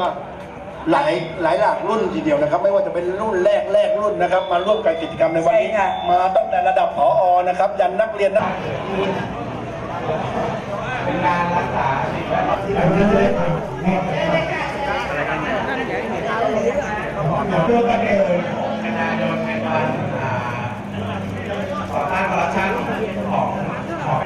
ว่าหลายหลายหลากรุ่นทีเดียวนะครับ ไม่ว่าจะเป็นรุ่นแรกแรกรุ่นนะครับ มาร่วมกับกิจกรรมในวันนี้ใช่ค่ะมาตั้งแต่ระดับผอนะครับ ยันนักเรียนนักเพื่อกันเองคณะโดนในวันต่อต้านคอร์รัปชันของของ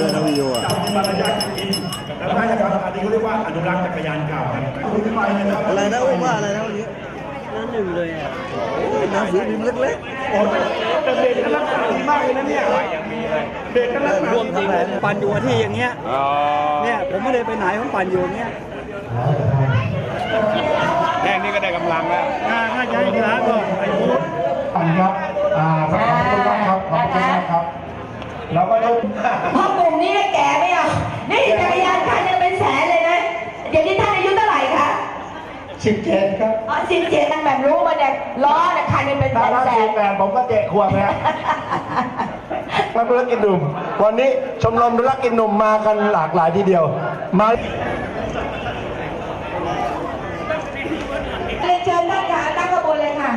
ด้วยนะวิ วอะแล้วพระราชการอันนี้เขาเรียกว่าอนุรักษ์จักรยานเก่าคุณไปเลยนะอะไรนะอุ้มว่าอะไรนะวันนี้หน้าหนึ่งเลยอะหนังสือพิมพ์เล็กโอ้แต่เด็กก็รักษาดีมากเลยนะเนี่ยเด็กก็รักษาๆร่วมดีทำแผนปั่นอยู่ที่อย่างเงี้ยเนี่ยผมไม่ได้ไปไหนผมปั่นอยู่อย่างเงี้ยแค่นี้ก็ได้กำลังแล้วน่าจะให้ร้านก่อนไอ้พุทธปัญญาอ่ สิบเจ็ดครับอ๋อสิบเจ็ดนั่นแบบรู้มาเนี่ยล้อเนี่ยคันหนึงเป็นแสถ้านถ้าแสสินบแปดผมก็เจ็ดขวบแล้วมาธุรกิจหนุ่ม วันนี้ชมรมธุรกิจหนุ่มมากันหลากหลายทีเดียว มาเรียนเชิญท่านค่ะตั้งขบวนเลยค่ะ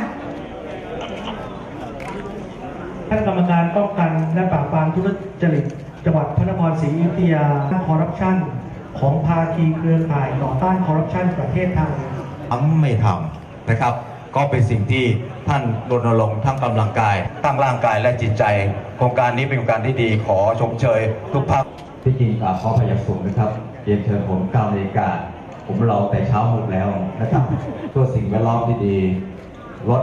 ท่านกรรมการป้องกันและปราบปรามทุจริตจังหวัดพระนครศรีอยุธยาคอร์รัปชันของภาคีเครือข่ายต่อต้านคอร์รัปชันประเทศไทย ทำไม่ทำนะครับ ก็เป็นสิ่งที่ท่านรณรงค์ทั้งกำลังกาย ตั้งร่างกายและจิตใจ โครงการนี้เป็นโครงการที่ดีขอชมเชย ทุกภาคที่จริงกราบขอพยสูงนะครับเรียนเชิญผม9นาฬิกาผมรอแต่เช้ามืดแล้วนะครับเพื่อสิ่งแวดล้อมที่ดีลด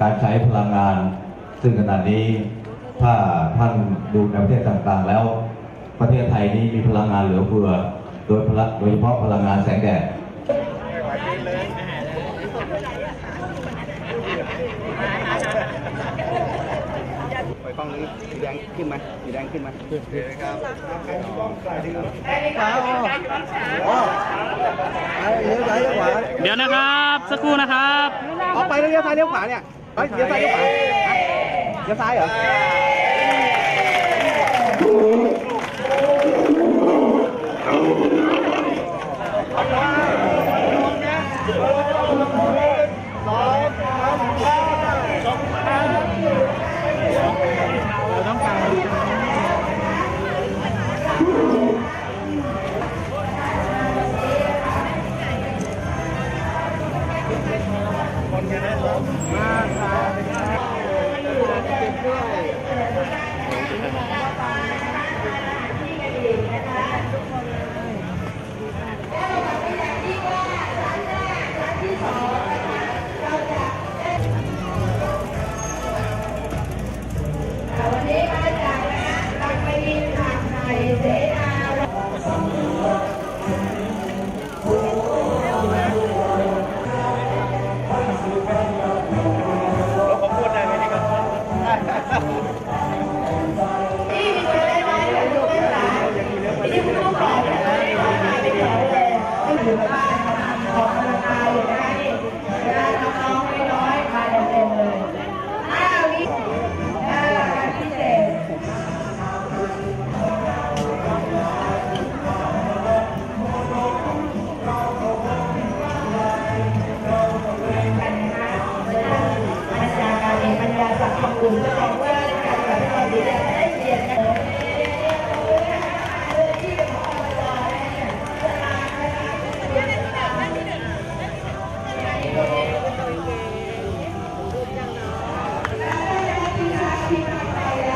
การใช้พลังงาน ซึ่งขณะนี้ถ้าท่านดูในประเทศต่างๆแล้ว ประเทศไทยนี้มีพลังงานเหลือเฟือ โดยโดยเฉพาะพลังงานแสงแดด ไปฟังนี้สีแดงขึ้นไหมสีแดงขึ้นมาอ๋อเลี้ยวซ้ายเลี้ยวขวาเดี๋ยวนะครับ สักครู่นะครับออกไปแล้วเลี้ยวซ้ายเลี้ยวขวาเนี่ยไปเลี้ยวซ้ายเลี้ยวขวาเลี้ยวซ้ายเหรอเราต้องกา คนชนะครับมาสามเบ Amen.